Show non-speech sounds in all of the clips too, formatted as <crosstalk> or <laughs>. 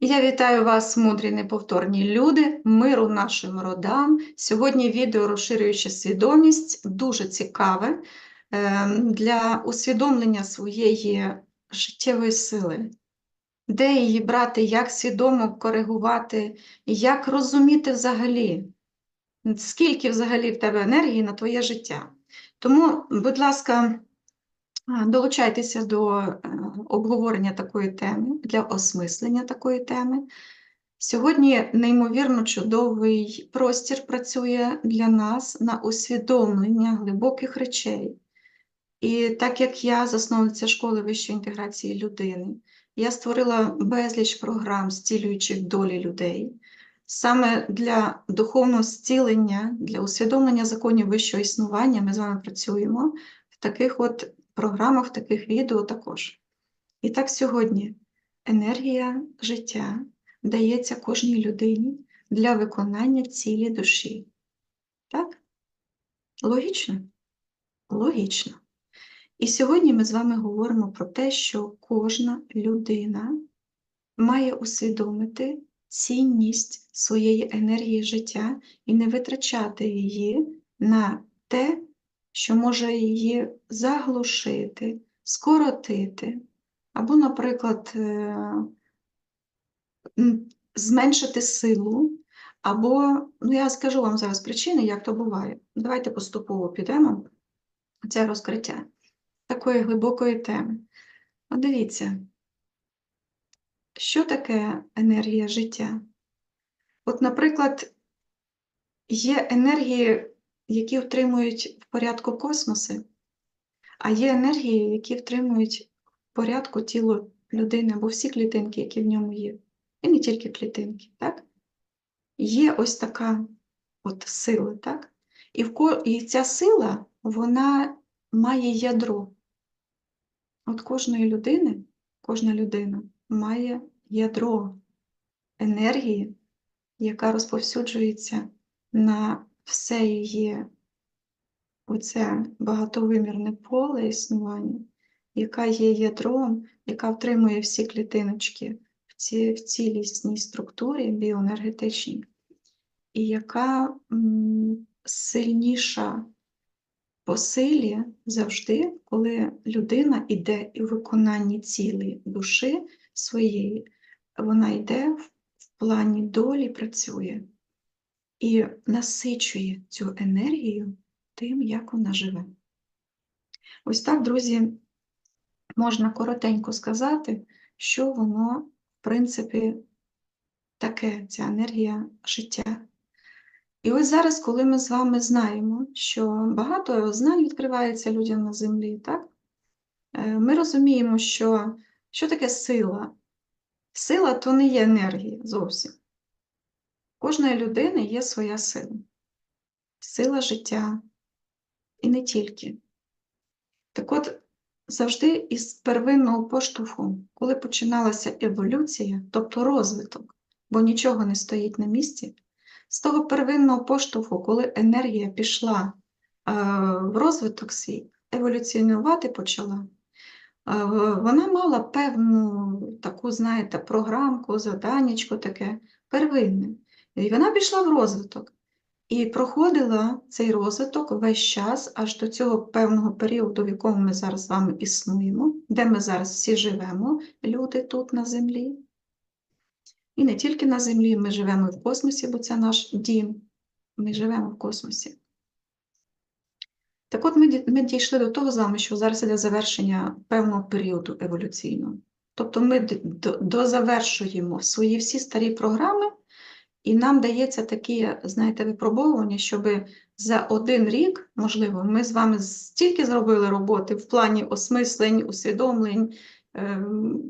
Я вітаю вас, мудрі неповторні люди, миру нашим родам. Сьогодні відео розширюючи свідомість, дуже цікаве е, для усвідомлення своєї життєвої сили. Де її брати, як свідомо коригувати, як розуміти взагалі, скільки взагалі в тебе енергії на твоє життя. Тому, будь ласка, Долучайтеся до е, обговорення такої теми, для осмислення такої теми. Сьогодні неймовірно чудовий простір працює для нас на усвідомлення глибоких речей. І так як я засновниця школи вищої інтеграції людини, я створила безліч програм, зцілюючих долі людей. Саме для духовного зцілення, для усвідомлення законів вищого існування ми з вами працюємо в таких от програмах, таких відео також. І так сьогодні енергія життя дається кожній людині для виконання цілі душі. Так? Логічно? Логічно. І сьогодні ми з вами говоримо про те, що кожна людина має усвідомити цінність своєї енергії життя і не витрачати її на те, що може її заглушити, скоротити, або, наприклад, е, зменшити силу, або, ну я скажу вам зараз причини, як то буває. Давайте поступово підемо це розкриття такої глибокої теми. От дивіться, що таке енергія життя? От, наприклад, є енергії які втримують в порядку космоси, а є енергії, які втримують в порядку тіло людини або всі клітинки, які в ньому є. І не тільки клітинки, так? Є ось така от сила, так? І, в ко... і ця сила, вона має ядро. От кожної людини, кожна людина має ядро енергії, яка розповсюджується на все її оце багатовимірне поле існування, яка є ядром, яка втримує всі клітиночки в, ці, в цілісній структурі біоенергетичній, і яка м, сильніша по силі завжди, коли людина йде і в виконанні цілої душі своєї, вона йде в плані долі працює і насичує цю енергію тим, як вона живе. Ось так, друзі, можна коротенько сказати, що воно, в принципі, таке, ця енергія життя. І ось зараз, коли ми з вами знаємо, що багато знань відкривається людям на землі, так? Е, ми розуміємо, що що таке сила? Сила то не є енергія зовсім кожної людини є своя сила, сила життя і не тільки. Так от, завжди із первинного поштовху, коли починалася еволюція, тобто розвиток, бо нічого не стоїть на місці, з того первинного поштовху, коли енергія пішла е, в розвиток свій, еволюціонувати почала, е, вона мала певну таку, знаєте, програмку, заданнячко таке первинне. І вона пішла в розвиток і проходила цей розвиток весь час аж до цього певного періоду, в якому ми зараз з вами існуємо, де ми зараз всі живемо, люди тут на землі. І не тільки на землі, ми живемо в космосі, бо це наш дім. Ми живемо в космосі. Так от ми ми дійшли до того з вами, що зараз іде завершення певного періоду еволюційного. Тобто ми дозавершуємо свої всі старі програми і нам дається такі, знаєте, випробовування, щоб за один рік, можливо, ми з вами стільки зробили роботи в плані осмислень, усвідомлень, ем,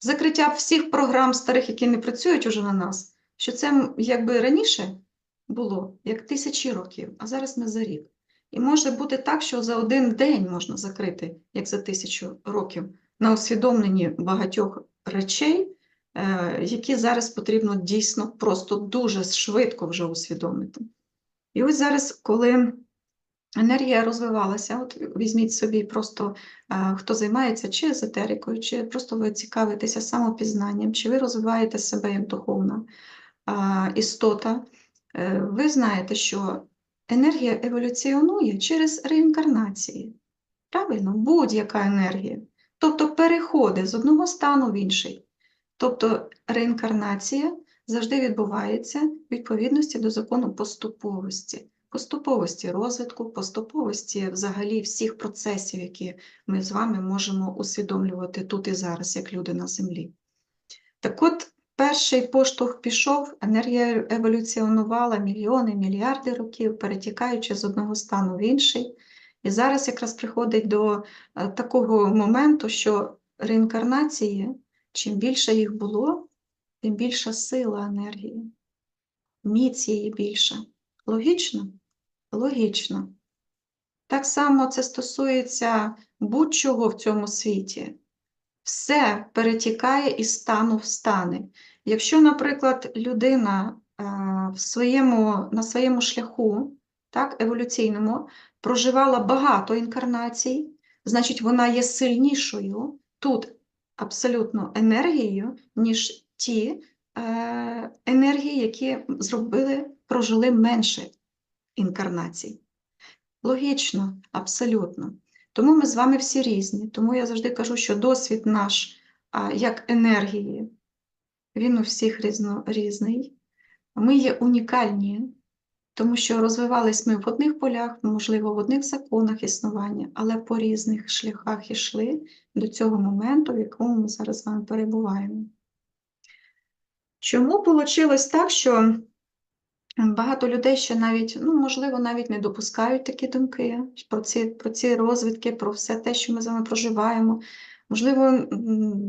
закриття всіх програм старих, які не працюють уже на нас, що це якби раніше було як тисячі років, а зараз ми за рік. І може бути так, що за один день можна закрити, як за тисячу років, на усвідомленні багатьох речей. Е, які зараз потрібно дійсно просто дуже швидко вже усвідомити. І ось зараз, коли енергія розвивалася. От візьміть собі просто, е, хто займається чи езотерикою, чи просто ви цікавитеся самопізнанням, чи ви розвиваєте себе як духовна істота. Е, Ви знаєте, що енергія еволюціонує через реінкарнації. Правильно, будь-яка енергія. Тобто переходи з одного стану в інший. Тобто реінкарнація завжди відбувається в відповідності до закону поступовості, поступовості розвитку, поступовості взагалі всіх процесів, які ми з вами можемо усвідомлювати тут і зараз, як люди на землі. Так от, перший поштовх пішов, енергія еволюціонувала мільйони, мільярди років, перетікаючи з одного стану в інший. І зараз якраз приходить до е, такого моменту, що реінкарнації, чим більше їх було, тим більша сила енергії, міць її більша. Логічно? Логічно. Так само це стосується будь-чого в цьому світі. Все перетікає із стану в стани. Якщо, наприклад, людина е, в своєму, на своєму шляху, так, еволюційному, проживала багато інкарнацій, значить, вона є сильнішою тут абсолютно енергією, ніж ті е, енергії, які зробили, прожили менше інкарнацій. Логічно, абсолютно. Тому ми з вами всі різні. Тому я завжди кажу, що досвід наш як енергії, він у всіх різно, різний. Ми є унікальні, тому що розвивались ми в одних полях, можливо, в одних законах існування, але по різних шляхах йшли до цього моменту, в якому ми зараз з вами перебуваємо. Чому вийшло так, що багато людей ще навіть, ну, можливо, навіть не допускають такі думки про ці, про ці розвідки, про все те, що ми з вами проживаємо. Можливо,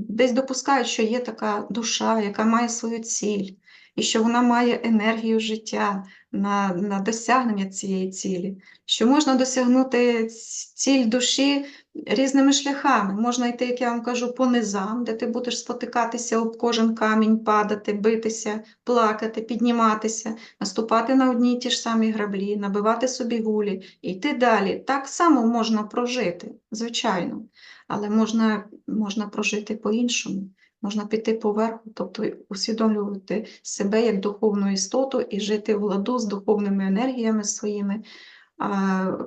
десь допускають, що є така душа, яка має свою ціль, і що вона має енергію життя на, на досягнення цієї цілі, що можна досягнути ціль душі різними шляхами. Можна йти, як я вам кажу, по низам, де ти будеш спотикатися об кожен камінь, падати, битися, плакати, підніматися, наступати на одні й ті ж самі граблі, набивати собі гулі і йти далі. Так само можна прожити, звичайно, але можна, можна прожити по-іншому. Можна піти поверху, тобто усвідомлювати себе як духовну істоту і жити в ладу з духовними енергіями своїми,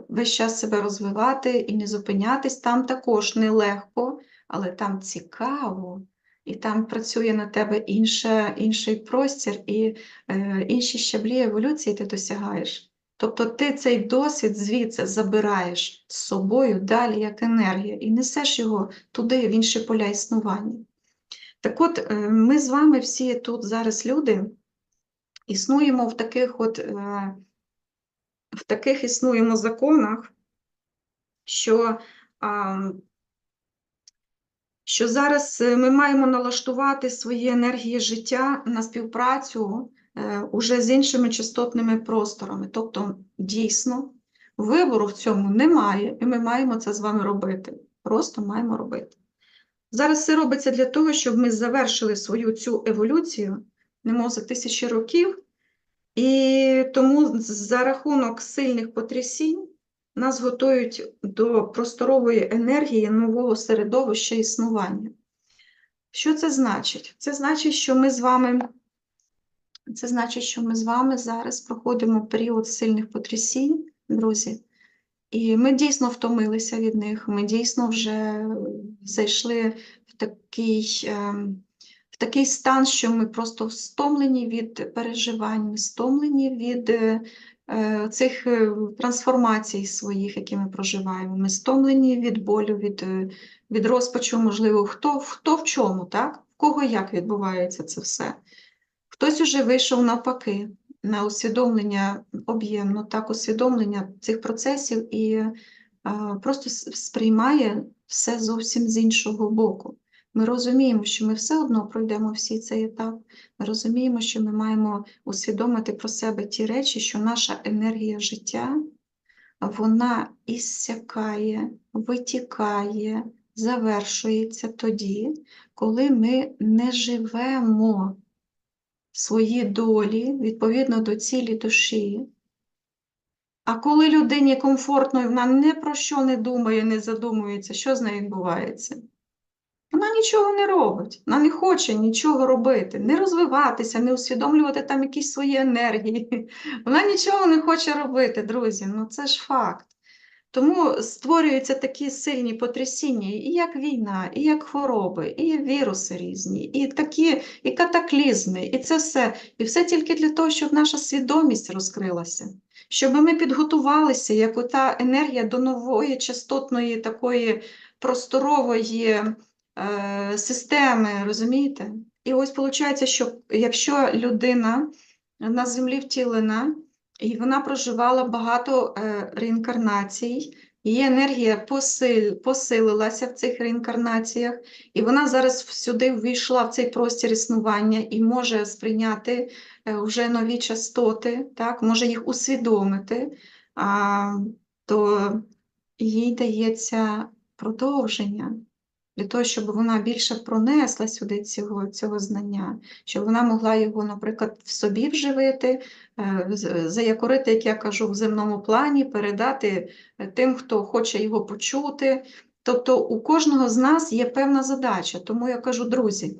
весь час себе розвивати і не зупинятись. Там також нелегко, але там цікаво, і там працює на тебе інше, інший простір, і е, інші щаблі еволюції ти досягаєш. Тобто ти цей досвід звідси забираєш з собою далі як енергія і несеш його туди, в інші поля існування. Так от, е, ми з вами всі тут зараз люди існуємо в таких от, е, в таких існуємо законах, що, що зараз е, ми маємо налаштувати свої енергії життя на співпрацю уже з іншими частотними просторами. Тобто, дійсно, вибору в цьому немає, і ми маємо це з вами робити. Просто маємо робити. Зараз все робиться для того, щоб ми завершили свою цю еволюцію, немов за тисячі років, і тому за рахунок сильних потрясінь нас готують до просторової енергії нового середовища існування. Що це значить? Це значить, що ми з вами, це значить, що ми з вами зараз проходимо період сильних потрясінь, друзі. І ми дійсно втомилися від них, ми дійсно вже зайшли в такий, ем, в такий стан, що ми просто стомлені від переживань, ми стомлені від е, е, цих е, трансформацій своїх, які ми проживаємо. Ми стомлені від болю, від, від розпачу, можливо, хто, хто в чому, так? В кого як відбувається це все. Хтось уже вийшов навпаки на усвідомлення об'ємно, так, усвідомлення цих процесів і просто сприймає все зовсім з іншого боку. Ми розуміємо, що ми все одно пройдемо всі цей етап. Ми розуміємо, що ми маємо усвідомити про себе ті речі, що наша енергія життя вона іссякає, витікає, завершується тоді, коли ми не живемо свої долі відповідно до цілі душі, А коли людині комфортно, вона не про що не думає, не задумується, що з нею відбувається? Вона нічого не робить, вона не хоче нічого робити, не розвиватися, не усвідомлювати там якісь свої енергії. <laughs> Вона нічого не хоче робити, друзі. Ну це ж факт. Тому створюються такі сильні потрясіння, і як війна, і як хвороби, і віруси різні, і такі, і катаклізми, і це все. І все тільки для того, щоб наша свідомість розкрилася, щоб ми підготувалися, як ота енергія до нової частотної такої просторової е, системи, розумієте? І ось виходить, що якщо людина на землі втілена, і вона проживала багато е, реінкарнацій, її енергія посил, посилилася в цих реінкарнаціях, і вона зараз сюди ввійшла в цей простір існування і може сприйняти е, вже нові частоти, так, може їх усвідомити, а, то їй дається продовження для того, щоб вона більше пронесла сюди цього, цього знання, щоб вона могла його, наприклад, в собі вживити, е, заякорити, як я кажу, в земному плані, передати е, тим, хто хоче його почути. Тобто у кожного з нас є певна задача. Тому я кажу, друзі,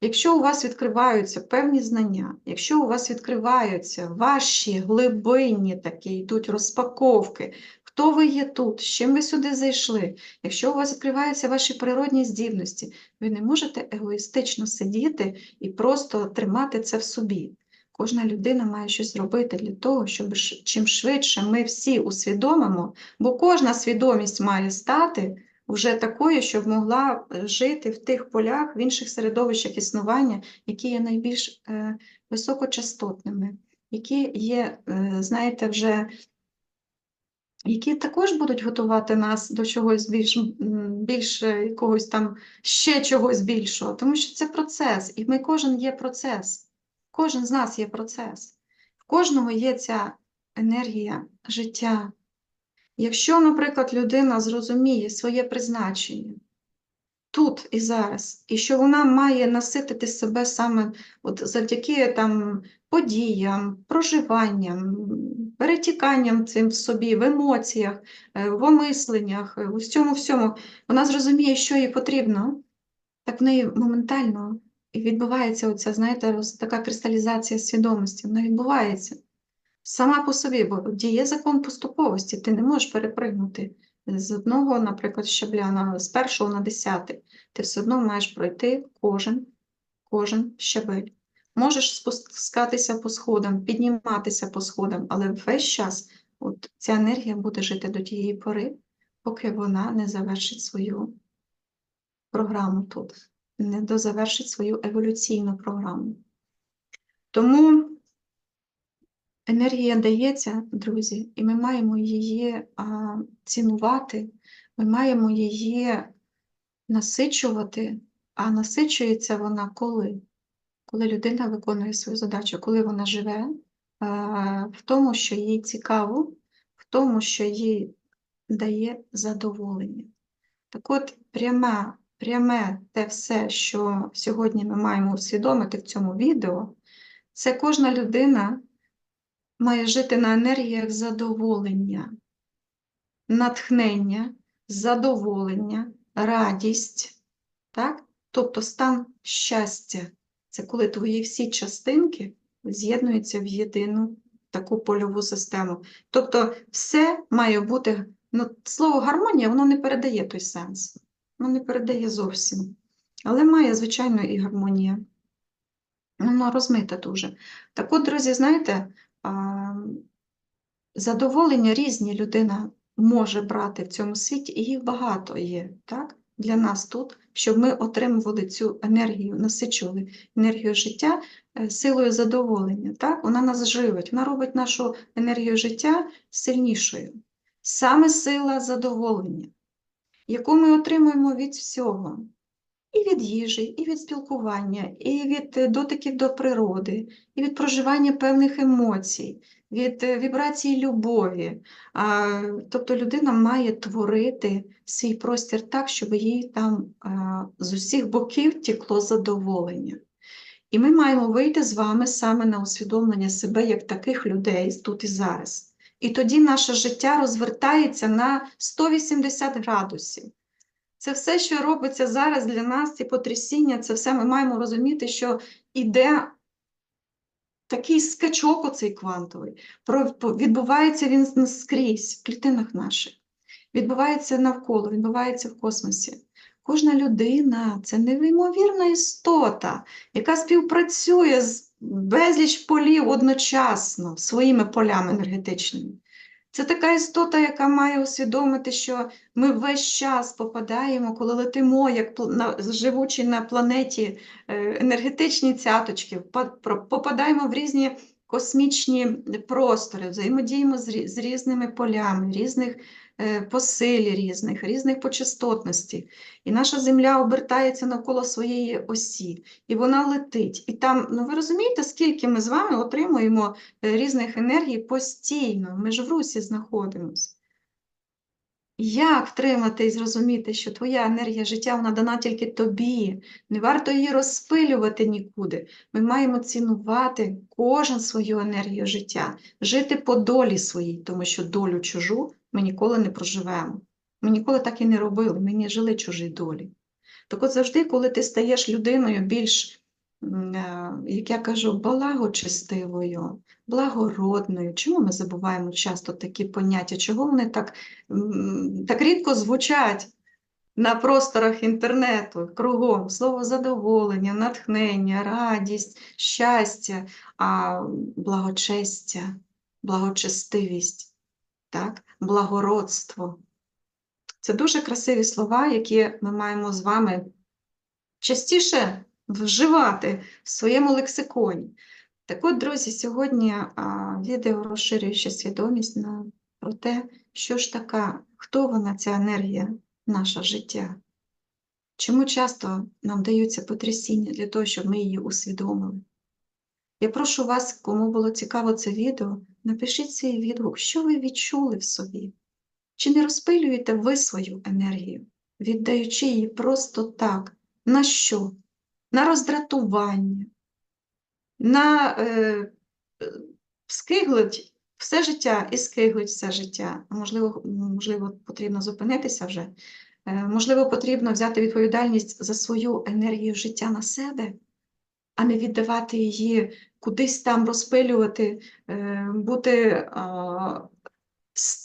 якщо у вас відкриваються певні знання, якщо у вас відкриваються ваші глибинні такі йдуть розпаковки, хто ви є тут, з чим ви сюди зайшли, якщо у вас відкриваються ваші природні здібності, ви не можете егоїстично сидіти і просто тримати це в собі. Кожна людина має щось робити для того, щоб чим швидше ми всі усвідомимо, бо кожна свідомість має стати вже такою, щоб могла е, жити в тих полях, в інших середовищах існування, які є найбільш е, високочастотними, які є, е, знаєте, вже які також будуть готувати нас до чогось більш, більш е, якогось там ще чогось більшого, тому що це процес, і ми кожен є процес, кожен з нас є процес, в кожного є ця енергія життя. Якщо, наприклад, людина зрозуміє своє призначення тут і зараз, і що вона має наситити себе саме от завдяки там, подіям, проживанням, перетіканням цим в собі, в емоціях, е, в омисленнях, е, у всьому всьому, вона зрозуміє, що їй потрібно, так в неї моментально відбувається оця, знаєте, така кристалізація свідомості, вона відбувається сама по собі, бо діє закон поступовості, ти не можеш перепригнути з одного, наприклад, щабля на, з першого на десятий. Ти все одно маєш пройти кожен, кожен щабель. Можеш спускатися по сходам, підніматися по сходам, але весь час от ця енергія буде жити до тієї пори, поки вона не завершить свою програму тут, не дозавершить свою еволюційну програму. Тому енергія дається, друзі, і ми маємо її а, цінувати, ми маємо її насичувати, а насичується вона коли? Коли людина виконує свою задачу, коли вона живе а, в тому, що їй цікаво, в тому, що їй дає задоволення. Так от, пряме, пряме те все, що сьогодні ми маємо усвідомити в цьому відео, це кожна людина має жити на енергіях задоволення, натхнення, задоволення, радість, так? тобто стан щастя. Це коли твої всі частинки з'єднуються в єдину таку польову систему. Тобто все має бути, ну, слово гармонія, воно не передає той сенс, воно не передає зовсім. Але має, звичайно, і гармонія. Воно розмите дуже. Так от, друзі, знаєте, задоволення різні людина може брати в цьому світі, і їх багато є так? для нас тут, щоб ми отримували цю енергію, насичували енергію життя е, силою задоволення. Так? Вона нас живить, вона робить нашу енергію життя сильнішою. Саме сила задоволення, яку ми отримуємо від всього. І від їжі, і від спілкування, і від е, дотиків до природи, і від проживання певних емоцій, від е, вібрації любові. Тобто людина має творити свій простір так, щоб їй там з усіх боків тікло задоволення. І ми маємо вийти з вами саме на усвідомлення себе як таких людей тут і зараз. І тоді наше життя розвертається на 180 градусів. Це все, що робиться зараз для нас, ці потрясіння, це все ми маємо розуміти, що іде такий скачок оцей квантовий. Відбувається він скрізь в клітинах наших, відбувається навколо, відбувається в космосі. Кожна людина це неймовірна істота, яка співпрацює з безліч полів одночасно своїми полями енергетичними. Це така істота, яка має усвідомити, що ми весь час попадаємо, коли летимо, як на, живучи на планеті е, енергетичні цяточки, попадаємо в різні космічні простори, взаємодіємо з, з різними полями, різних е, посилі різних, різних почастотностей. І наша Земля обертається навколо своєї осі, і вона летить. І там, ну ви розумієте, скільки ми з вами отримуємо е, різних енергій постійно. Ми ж в русі знаходимося. Як втримати і зрозуміти, що твоя енергія життя вона дана тільки тобі, не варто її розпилювати нікуди. Ми маємо цінувати кожен свою енергію життя, жити по долі своїй, тому що долю чужу ми ніколи не проживемо. Ми ніколи так і не робили, ми не жили чужій долі. Так от завжди, коли ти стаєш людиною більш, е, як я кажу, благочестивою, благородною, чому ми забуваємо часто такі поняття? Чого вони так, так рідко звучать на просторах інтернету кругом? Слово задоволення, натхнення, радість, щастя, а благочестя, благочестивість, так? благородство. Це дуже красиві слова, які ми маємо з вами частіше вживати в своєму лексиконі. Так от, друзі, сьогодні відео розширює ще свідомість на, про те, що ж така, хто вона, ця енергія, наше життя. Чому часто нам даються потрясіння для того, щоб ми її усвідомили? Я прошу вас, кому було цікаво це відео, напишіть свій відгук, що ви відчули в собі. Чи не розпилюєте ви свою енергію, віддаючи її просто так? На що? На роздратування, на е, е, скиглить все життя і скиглить все життя. Можливо, можливо, потрібно зупинитися вже. Е, можливо, потрібно взяти відповідальність за свою енергію життя на себе, а не віддавати її кудись там розпилювати, е, бути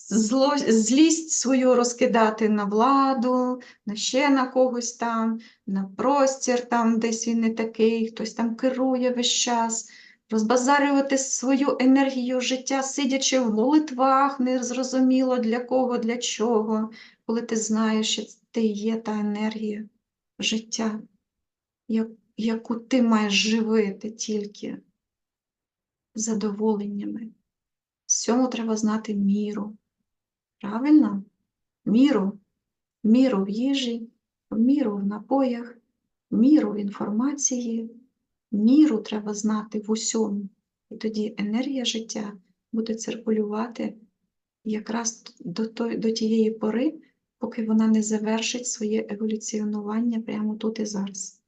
зло, злість свою розкидати на владу, на ще на когось там, на простір, там десь він не такий, хтось там керує весь час, розбазарювати свою енергію життя, сидячи в молитвах, незрозуміло для кого, для чого, коли ти знаєш, що ти є та енергія життя, яку ти маєш живити тільки задоволеннями. Всьому треба знати міру. Правильно? Міру. Міру в їжі, міру в напоях, міру в інформації, міру треба знати в усьому. І тоді енергія життя буде циркулювати якраз до, той, до тієї пори, поки вона не завершить своє еволюціонування прямо тут і зараз.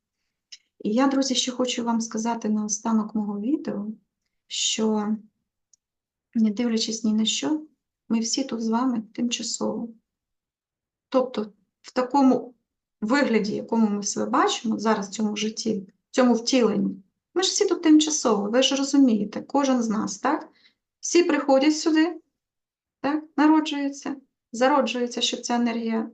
І я, друзі, ще хочу вам сказати на останок мого відео, що не дивлячись ні на що, ми всі тут з вами тимчасово. Тобто, в такому вигляді, якому ми себе бачимо зараз в цьому житті, в цьому втіленні, ми ж всі тут тимчасово, ви ж розумієте, кожен з нас, так? Всі приходять сюди, так? народжуються, зароджуються, щоб ця енергія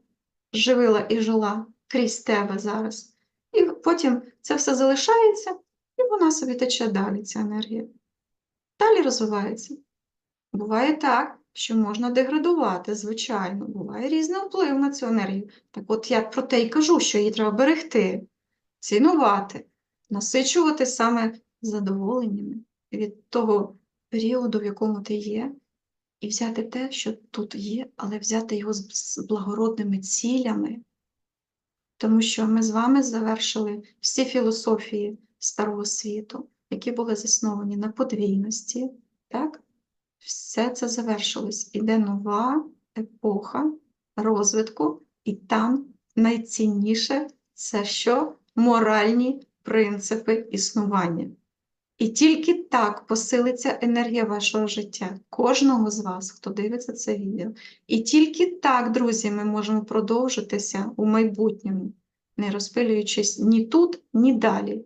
живила і жила крізь тебе зараз. І потім це все залишається, і вона собі тече далі, ця енергія. Далі розвивається. Буває так, що можна деградувати, звичайно, буває різний вплив на цю енергію. Так от я про те й кажу, що її треба берегти, цінувати, насичувати саме задоволеннями від того періоду, в якому ти є, і взяти те, що тут є, але взяти його з благородними цілями. Тому що ми з вами завершили всі філософії Старого світу, які були засновані на подвійності, так? все це завершилось. Іде нова епоха розвитку, і там найцінніше це що? Моральні принципи існування. І тільки так посилиться енергія вашого життя, кожного з вас, хто дивиться це відео. І тільки так, друзі, ми можемо продовжитися у майбутньому, не розпилюючись ні тут, ні далі.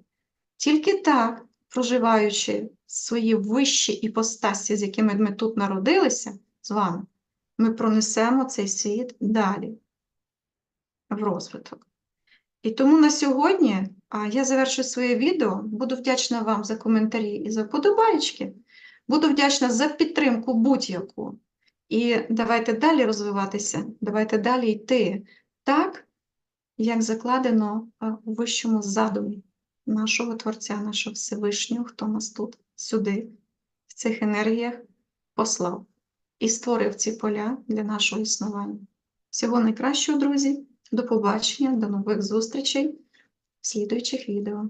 Тільки так, проживаючи свої вищі іпостасі, з якими ми тут народилися з вами, ми пронесемо цей світ далі в розвиток. І тому на сьогодні я завершую своє відео. Буду вдячна вам за коментарі і за вподобайки. Буду вдячна за підтримку будь-яку. І давайте далі розвиватися, давайте далі йти так, як закладено у вищому задумі нашого Творця, нашого Всевишнього, хто нас тут, сюди, в цих енергіях послав і створив ці поля для нашого існування. Всього найкращого, друзі! До побачення, до нових зустрічей в слідуючих відео.